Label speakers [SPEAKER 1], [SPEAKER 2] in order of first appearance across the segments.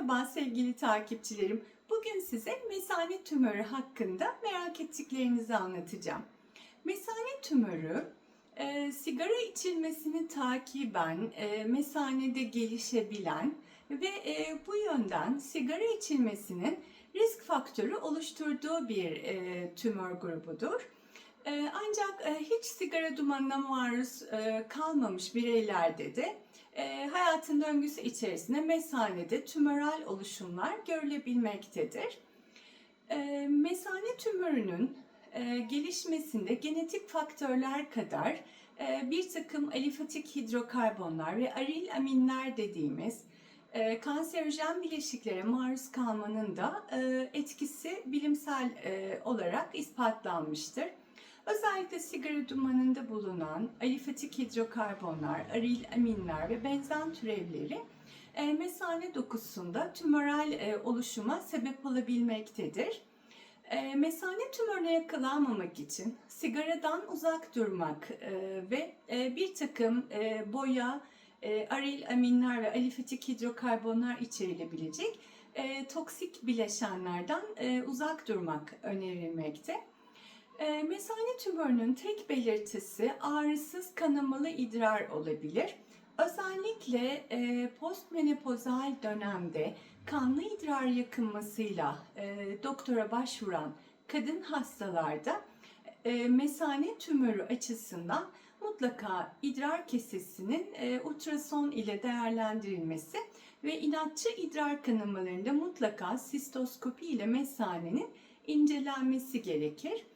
[SPEAKER 1] Merhaba sevgili takipçilerim. Bugün size mesane tümörü hakkında merak ettiklerinizi anlatacağım. Mesane tümörü e, sigara içilmesini takiben e, mesanede gelişebilen ve e, bu yönden sigara içilmesinin risk faktörü oluşturduğu bir e, tümör grubudur. E, ancak e, hiç sigara dumanına maruz e, kalmamış bireylerde de e, hayatın döngüsü içerisinde mesanede tümöral oluşumlar görülebilmektedir. Mesane tümörünün gelişmesinde genetik faktörler kadar bir takım alifatik hidrokarbonlar ve aril aminler dediğimiz kanserojen bileşiklere maruz kalmanın da etkisi bilimsel olarak ispatlanmıştır. Özellikle sigara dumanında bulunan alifatik hidrokarbonlar, aril aminler ve benzen türevleri e, mesane dokusunda tümöral e, oluşuma sebep olabilmektedir. E, mesane tümörüne yakalanmamak için sigaradan uzak durmak ve bir takım boya, aril aminler ve alifatik hidrokarbonlar içerilebilecek toksik bileşenlerden uzak durmak önerilmekte. E, mesane tümörünün tek belirtisi ağrısız kanamalı idrar olabilir. Özellikle e, postmenopozal dönemde kanlı idrar yakınmasıyla e, doktora başvuran kadın hastalarda e, mesane tümörü açısından mutlaka idrar kesesinin e, ultrason ile değerlendirilmesi ve inatçı idrar kanamalarında mutlaka sistoskopi ile mesanenin incelenmesi gerekir.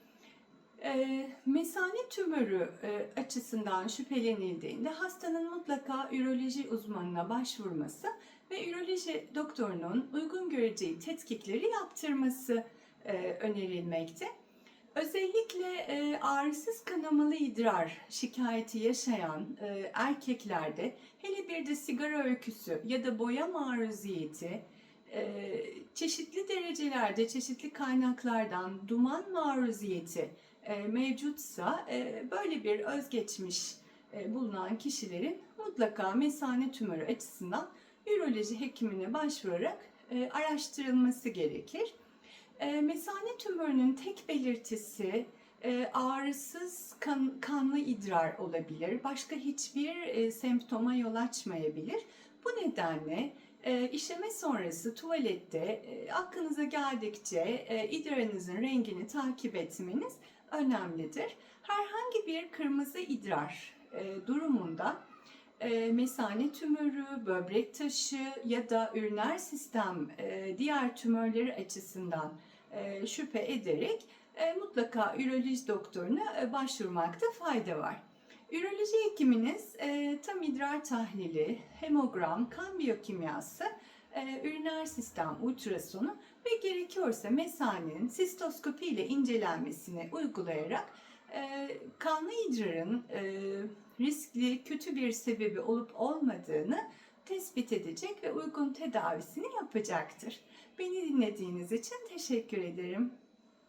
[SPEAKER 1] E, mesane tümörü e, açısından şüphelenildiğinde hastanın mutlaka üroloji uzmanına başvurması ve üroloji doktorunun uygun göreceği tetkikleri yaptırması e, önerilmekte. Özellikle e, ağrısız kanamalı idrar şikayeti yaşayan e, erkeklerde hele bir de sigara öyküsü ya da boya maruziyeti çeşitli derecelerde çeşitli kaynaklardan duman maruziyeti mevcutsa böyle bir özgeçmiş bulunan kişilerin mutlaka mesane tümörü açısından üroloji hekimine başvurarak araştırılması gerekir. Mesane tümörünün tek belirtisi ağrısız kan, kanlı idrar olabilir. Başka hiçbir semptoma yol açmayabilir. Bu nedenle e, işleme sonrası tuvalette e, aklınıza geldikçe e, idrarınızın rengini takip etmeniz önemlidir. Herhangi bir kırmızı idrar e, durumunda e, mesane tümörü, böbrek taşı ya da üriner sistem e, diğer tümörleri açısından e, şüphe ederek e, mutlaka üroloji doktoruna e, başvurmakta fayda var. Üroloji hekiminiz e, tam idrar tahlili, hemogram, kan biyokimyası, e, üriner sistem ultrasonu ve gerekiyorsa mesanenin sistoskopi ile incelenmesini uygulayarak e, kanlı idrarın e, riskli, kötü bir sebebi olup olmadığını tespit edecek ve uygun tedavisini yapacaktır. Beni dinlediğiniz için teşekkür ederim.